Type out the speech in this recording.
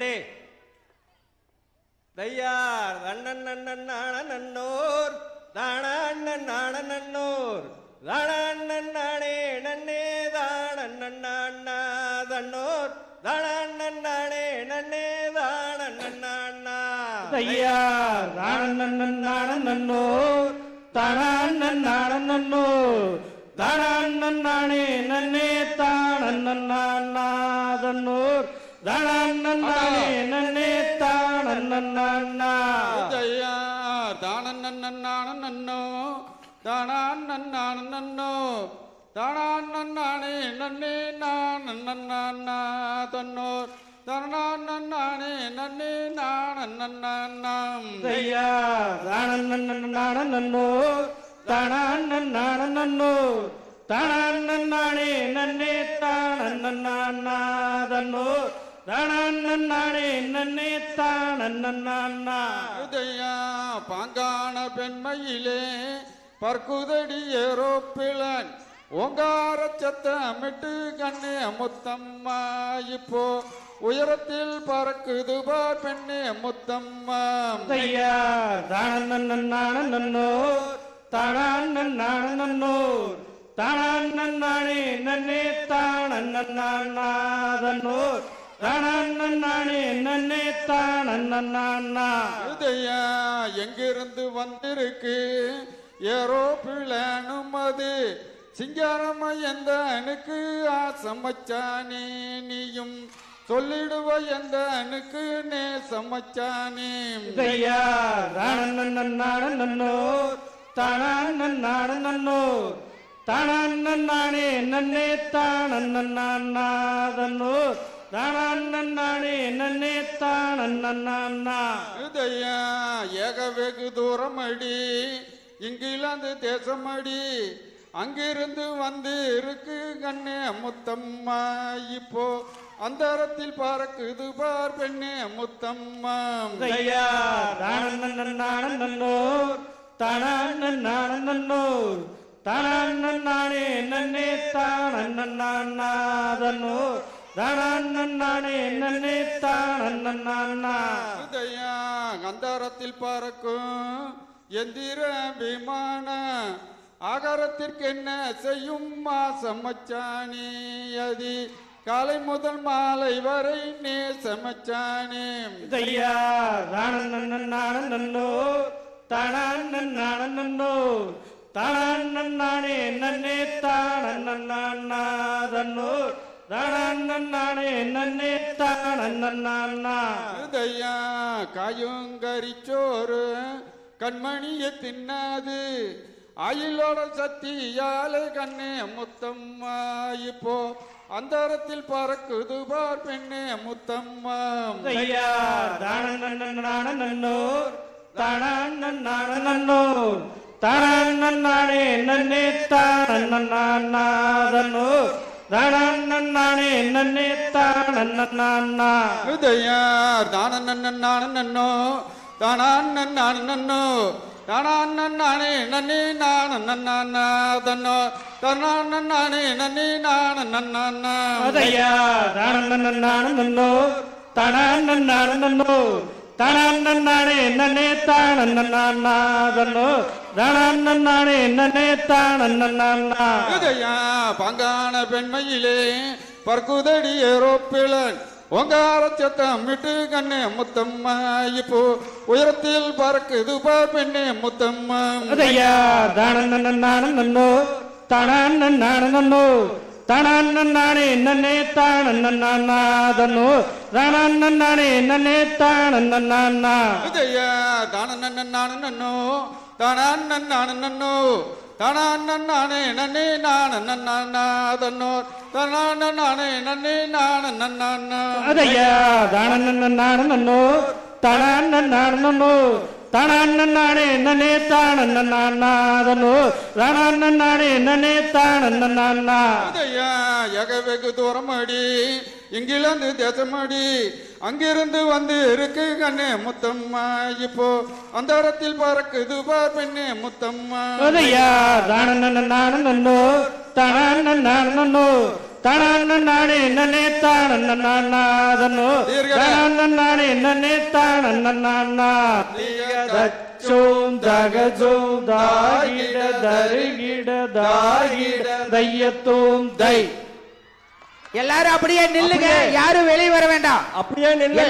Ready. தையார் தண்ணன் Nannan நாண நன்னோர் தான அண்ணன் நாண நன்னோர் தான அண்ணன் நானே நன்னே தான நன்னா தன்னோர் தான அண்ணன் நானே நன்னே தான நன்னா ஐயா தானண்ணன் நானண்ணோ தானண்ணன் நானண்ணோ தானண்ணன் நானே நன்னே நானே நன்னே தானே நன்னே தன்னோர் தரணானே நன்னே நானம் ஐயா நானே நன்னே. தானண்ணன் நாதன்னோர் தானண்ணன் நானே நன்னே தானண்ணன் நானா உதயா பாங்கான பெண்மையிலே பர்க்குதடி ஏரோப்பிளன் ஓங்கார சத்தமிட்டு கண்ணே முத்தம்மா. இப்போ உயரத்தில் பறக்குது பார் பெண்ணே முத்தம்மா. ஐயா நானண்ணோ தானண்ணன் நானே நன்னே தானண்ணன் நன்னே உதயா எங்கிருந்து வந்திருக்கு? ஏரோ பிள்ளைனும் அது. சிங்காரம்மா எந்த அணுக்கு ஆசமச்சானே நீயும்? சொல்லிடுவ எந்த அணுக்கு நே சமச்சானே ஐயா தானண்ணன் நானண்ணோ தானண்ணன் நானண்ணோ தானண்ணன் நானே நன்னே தானண்ணன் நாதன்னோர் தானண்ணன் நானே நன்னே தானண்ணன் நானா உதயா ஏக வெகு தூரம் அடி இங்கிலாந்து தேசம் அடி அங்கிருந்து வந்து இருக்கு கண்ணே முத்தம்மா. இப்போ அந்தரத்தில் பறக்குது பார் பெண்ணே முத்தம்மா. ஐயா தானண்ணன் நானண்ணோ தானண்ணன் நானண்ணோ தானண்ணன் நானே நன்னே தானண்ணன் நாதன்னோர் தானண்ணன் அந்தரத்தில் பறக்கும் எந்திர விமான. ஆகாரத்திற்கு என்ன செய்யும் மாசமச்சானே அதி காலை முதல் மாலை வரை நே சமச்சானே ஐயா நன்னே. தானண்ணன் நானே நன்னே. தானண்ணன் உதயா காயுங்கரிச்சோறு கண்மணியை தின்னாது. ஆயிலோட சக்தியாலே கண்ணே முத்தம்மா இப்போ அந்தரத்தில் பறக்குது பார் பெண்ணே முத்தம்மா ஐயா தானண்ணன் நானண்ணோ தானண்ணன் நானண்ணோ தானண்ணன் நானே நன்னே தானண்ணன் நாதன்னோர் தானண்ணன் நானே நன்னே தானண்ணன் நானா உதயார் தானண்ணன் நானண்ணோ தானண்ணன் நானண்ணோ தானண்ணன் நானே நன்னே நானண்ணா தன்னோ தன்னாண்ணன் நானே பங்கான பெண்மையிலே பர்க்குதடி ஏரோப்பிளன் ஓங்கார சத்தம் விட்டு கண்ணே முத்தம்மா இப்போ உயரத்தில் பறக்குது பார் பெண்ணே முத்தம்மா. அதையா தானண்ணன் நானண்ணோ தானண்ணன் நானண்ணோ தானண்ணன் நானே நன்னே தானண்ணன் நாதன்னோ தானண்ணன் நானே நன்னே தானண்ணன் நானா நானண்ணோ நானே நன்னே நானண்ணா தன்னோ தானண்ணன் நானே நன்னே அதையா நானே நன்னே தானண்ணன் நாதன்னோ தானண்ணன் நானே நன்னே தானண்ணன். நானா உதயா எக வெகு தூரம் அடி இங்கிலாந்து தேசம் அடி அங்கிருந்து வந்து இருக்கு கண்ணே முத்தம்மா இப்போ அந்தரத்தில் பறக்குது பார் பெண்ணே முத்தம்மா. அதையா தானண்ணன் நானண்ணோ தானண்ணன் நானண்ணோ தானே நன்னே தானோ தீர்க்கடா. தானே நன்னே தானண்ணா தச்சோம் தகஜோம் தாகிட தருகிட தாகிட தையத்தோம் தை. எல்லாரும் அப்படியே நில்லுங்க. யாரும் வெளியே வர வேண்டாம். அப்படியே நில்லு.